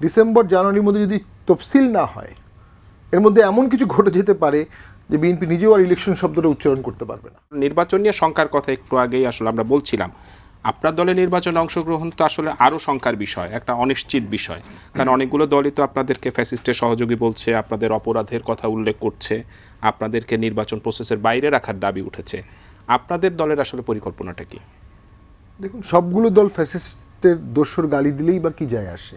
December জানুয়ারির মধ্যে যদি তফসিল না হয় এর মধ্যে এমন কিছু ঘটে যেতে পারে যে বিএনপি নিজেও আর ইলেকশন শব্দটা উচ্চারণ করতে পারবে না। নির্বাচন নিয়ে শঙ্কার কথা একটু আগেই আসলে আমরা বলছিলাম। আপনার দলের নির্বাচনে অংশগ্রহণ তো আসলে আরও শঙ্কার বিষয় একটা অনিশ্চিত বিষয়। কারণ অনেকগুলো দলই তো আপনাদেরকে ফ্যাসিস্টের সহযোগী বলছে আপনাদের অপরাধের কথা উল্লেখ করছে আপনাদেরকে নির্বাচন প্রসেসের বাইরে রাখার দাবি উঠেছে। আপনাদের দলের আসলে পরিকল্পনাটা কি? দেখুন সবগুলো দল ফ্যাসিস্টের দোষর গালি দিলেই বা কি যায় আসে।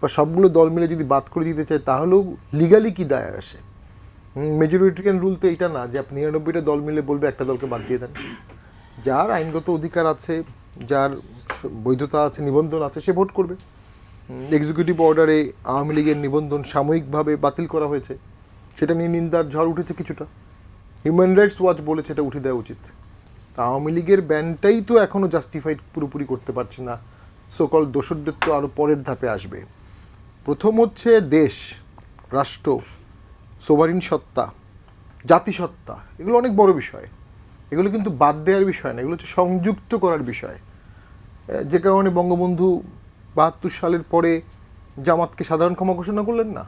বা সবগুলো দল মিলে যদি বাদ করে দিতে চায়, তাহলেও লিগালি কি দায় আসে? মেজরিটিয়ান রুল তো এটা না যে আপনি নিরানব্বইটা দল মিলে বলবে একটা দলকে বাদ দিয়ে দেন। যার আইনগত অধিকার আছে, যার বৈধতা আছে, নিবন্ধন আছে, সে ভোট করবে। এক্সিকিউটিভ অর্ডারে আওয়ামী লীগের নিবন্ধন সাময়িকভাবে বাতিল করা হয়েছে। সেটা নিয়ে নিন্দার ঝড় উঠেছে কিছুটা। হিউম্যান রাইটস ওয়াচ বলেছে এটা উঠে দেওয়া উচিত। তা আওয়ামী লীগের ব্যানটাই তো এখনও জাস্টিফাইড পুরোপুরি করতে পারছে না। সকল দোষরদের তো আরও পরের ধাপে আসবে। প্রথম হচ্ছে দেশ, রাষ্ট্র সোভারিন সত্তা, জাতিসত্তা, এগুলো অনেক বড় বিষয়। এগুলো কিন্তু বাদ দেওয়ার বিষয় না, এগুলো হচ্ছে সংযুক্ত করার বিষয়। যে কারণে বঙ্গবন্ধু বাহাত্তর সালের পরে জামাতকে সাধারণ ক্ষমা ঘোষণা করলেন না।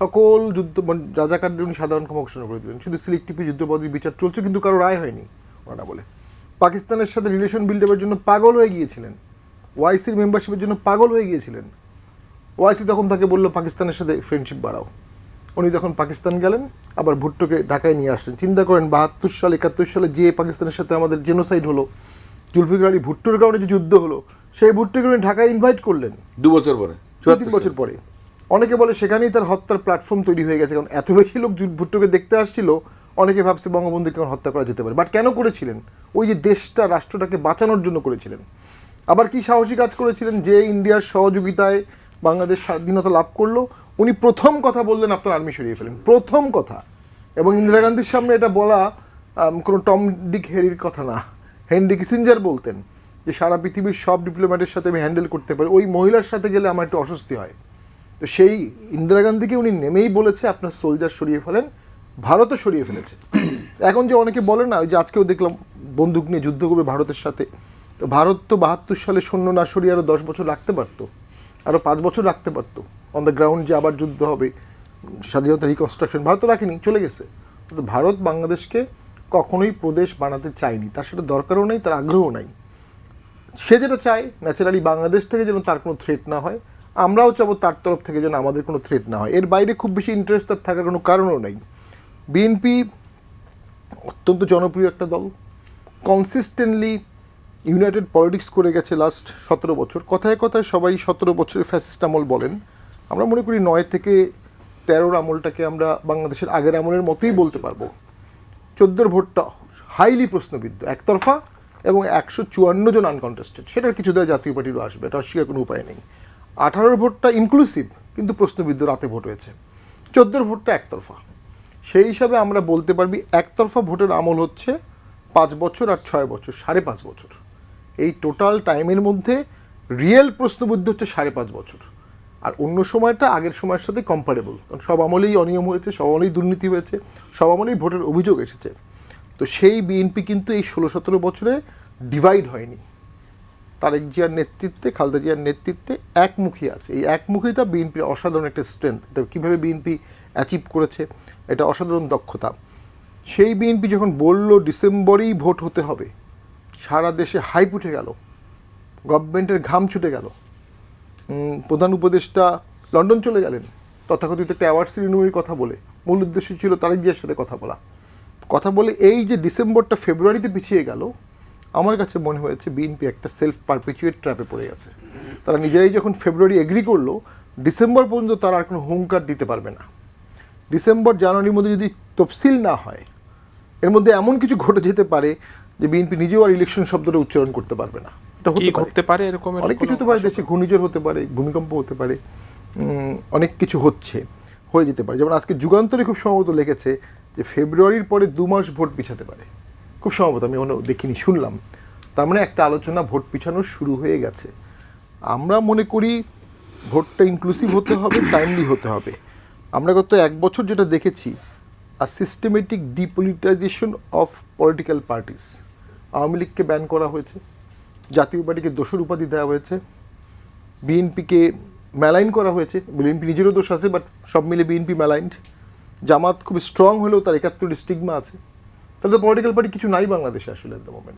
সকল যুদ্ধ মানে রাজাকারদের উনি সাধারণ ক্ষমা ঘোষণা করে দিলেন। শুধু সিলেক্টিভি যুদ্ধপদের বিচার চলছে, কিন্তু কারও রায় হয়নি, ওনারা বলে। পাকিস্তানের সাথে রিলেশন বিল্ড আপের জন্য পাগল হয়ে গিয়েছিলেন। ওয়াইসির মেম্বারশিপের জন্য পাগল হয়ে গিয়েছিলেন। ওয়াইসি তখন তাকে বলল পাকিস্তানের সাথে ফ্রেন্ডশিপ বাড়াও। উনি তখন পাকিস্তান গেলেন আবার ভুট্টোকে ঢাকায় নিয়ে আসলেন। চিন্তা করেন বাহাত্তর সাল একাত্তর সালে যে পাকিস্তানের সাথে আমাদের জেনোসাইড হলো জুলফিকার আলী ভুট্টোর কারণে যে যুদ্ধ হলো সেই ভুট্টোকে উনি ঢাকায় ইনভাইট করলেন। দু বছর পরে তিন বছর পরে। অনেকে বলে সেখানেই তার হত্যার প্ল্যাটফর্ম তৈরি হয়ে গেছে কারণ এত বেশি লোক ভুট্টোকে দেখতে আসছিল অনেকে ভাবছে বঙ্গবন্ধুকে হত্যা করা যেতে পারে। বাট কেন করেছিলেন? ওই যে দেশটা রাষ্ট্রটাকে বাঁচানোর জন্য করেছিলেন। আবার কি সাহসী কাজ করেছিলেন? যে ইন্ডিয়ার সহযোগিতায় বাংলাদেশ স্বাধীনতা লাভ করল, উনি প্রথম কথা বললেন আপনার আর্মি সরিয়ে ফেলেন। প্রথম কথা। এবং ইন্দিরা গান্ধীর সামনে এটা বলা কোনো টম ডিক হেরির কথা না। হেনরি কিসিঞ্জার বলতেন যে, সারা পৃথিবীর সব ডিপ্লোম্যাটের সাথে আমি হ্যান্ডেল করতে পারি, ওই মহিলার সাথে গেলে আমার একটু অস্বস্তি হয়। তো সেই ইন্দিরা গান্ধীকে উনি নেমেই বলেছে, আপনার সোলজার সরিয়ে ফেলেন, ভারতও সরিয়ে ফেলেছে। এখন যে অনেকে বলে না, ওই যে আজকেও দেখলাম বন্দুক নিয়ে যুদ্ধ করবে ভারতের সাথে। তো ভারত তো বাহাত্তর সালে সৈন্য না সরিয়ে আরও দশ বছর রাখতে পারতো। আরও পাঁচ বছর রাখতে পারতো। অন দ্য গ্রাউন্ড যে আবার যুদ্ধ হবে স্বাধীনতা রিকনস্ট্রাকশন ভারত রাখেনি, চলে গেছে। কিন্তু ভারত বাংলাদেশকে কখনোই প্রদেশ বানাতে চায়নি। তার সেটা দরকারও নেই, তার আগ্রহও নাই। সে যেটা চায় ন্যাচারালি বাংলাদেশ থেকে যেন তার কোনো থ্রেট না হয়, আমরাও চাবো তার তরফ থেকে যেন আমাদের কোনো থ্রেট না হয়। এর বাইরে খুব বেশি ইন্টারেস্ট তার থাকার কোনো কারণও নেই। বিএনপি অত্যন্ত জনপ্রিয় একটা দল। কনসিস্টেন্টলি ইউনাইটেড পলিটিক্স করে গেছে লাস্ট সতেরো বছর। কথায় কথায় সবাই সতেরো বছরের ফ্যাসিস্ট আমল বলেন। আমরা মনে করি নয় থেকে তেরোর আমলটাকে আমরা বাংলাদেশের আগের আমলের মতোই বলতে পারব। চোদ্দোর ভোটটা হাইলি প্রশ্নবিদ্ধ, একতরফা এবং একশো চুয়ান্ন জন আনকন্টেস্টেড সেটার কিছু দেওয়া জাতীয় পার্টিরও আসবে, এটা অস্বীকার কোনো উপায় নেই। আঠারোর ভোটটা ইনক্লুসিভ কিন্তু প্রশ্নবিদ্ধ রাতে ভোট হয়েছে। চোদ্দোর ভোটটা একতরফা। সেই হিসাবে আমরা বলতে পারবি একতরফা ভোটের আমল হচ্ছে পাঁচ বছর আর ছয় বছর, সাড়ে পাঁচ বছর। এই টোটাল টাইমের মধ্যে রিয়েল প্রশ্নবুদ্ধ হচ্ছে সাড়ে পাঁচ বছর। আর অন্য সময়টা আগের সময়ের সাথে কম্পারেবল কারণ সব আমলেই অনিয়ম হয়েছে, সব আমলেই দুর্নীতি হয়েছে, সব আমলেই ভোটের অভিযোগ এসেছে। তো সেই বিএনপি কিন্তু এই ষোলো সতেরো বছরে ডিভাইড হয়নি। তারেক জিয়ার নেতৃত্বে, খালেদা জিয়ার নেতৃত্বে একমুখী আছে। এই একমুখিতা বিএনপির অসাধারণ একটা স্ট্রেংথ এটা কীভাবে বিএনপি অ্যাচিভ করেছে, এটা অসাধারণ দক্ষতা। সেই বিএনপি যখন বলল ডিসেম্বরেই ভোট হতে হবে, সারা দেশে হাইপ উঠে গেল, গভর্নমেন্টের ঘাম ছুটে গেল প্রধান উপদেষ্টা লন্ডন চলে গেলেন, তথাকথিত একটা অ্যাওয়ার্ড সিরিমনির কথা বলে, মূল উদ্দেশ্য ছিল তারেক জিয়ার সাথে কথা বলা। কথা বলে এই যে ডিসেম্বরটা ফেব্রুয়ারিতে পিছিয়ে গেল, আমার কাছে মনে হয়েছে বিএনপি একটা সেলফ পারপিচুয়েট ট্র্যাপে পড়ে গেছে। তারা নিজেরাই যখন ফেব্রুয়ারি এগ্রি করল, ডিসেম্বর পর্যন্ত তারা আর কোনো হুঙ্কার দিতে পারবে না। ডিসেম্বর, জানুয়ারির মধ্যে যদি তফসিল না হয় এর মধ্যে এমন কিছু ঘটে যেতে পারে যে বিএনপি নিজেও আর ইলেকশন শব্দটা উচ্চারণ করতে পারবে না। এটা হতে পারে। এরকম অনেক কিছু হতে পারে দেশে ঘূর্ণিঝড় হতে পারে ভূমিকম্প হতে পারে অনেক কিছু হচ্ছে হয়ে যেতে পারে। যেমন আজকে যুগান্তরে খুব সম্ভবত লিখেছে যে ফেব্রুয়ারির পরে দু মাস ভোট পিছাতে পারে। খুব সম্ভবত আমি অন্য দেখিনি শুনলাম। তার মানে একটা আলোচনা ভোট পিছানো শুরু হয়ে গেছে। আমরা মনে করি ভোটটা ইনক্লুসিভ হতে হবে টাইমলি হতে হবে। আমরা গত এক বছর যেটা দেখেছি আর systematic depoliticization of political parties Awami লীগকে ব্যান করা হয়েছে, জাতীয় পার্টিকে দোষর উপাধি দেওয়া হয়েছে, বিএনপিকে ম্যালাইন করা হয়েছে, বিএনপি নিজেরও দোষ আছে বাট সব মিলে বিএনপি ম্যালাইন্ড জামাত খুব স্ট্রং হলেও তার একাত্তর স্টিগমা আছে। তাহলে তো পলিটিক্যাল পার্টি কিছু নাই বাংলাদেশে আসলে মোমেন্ট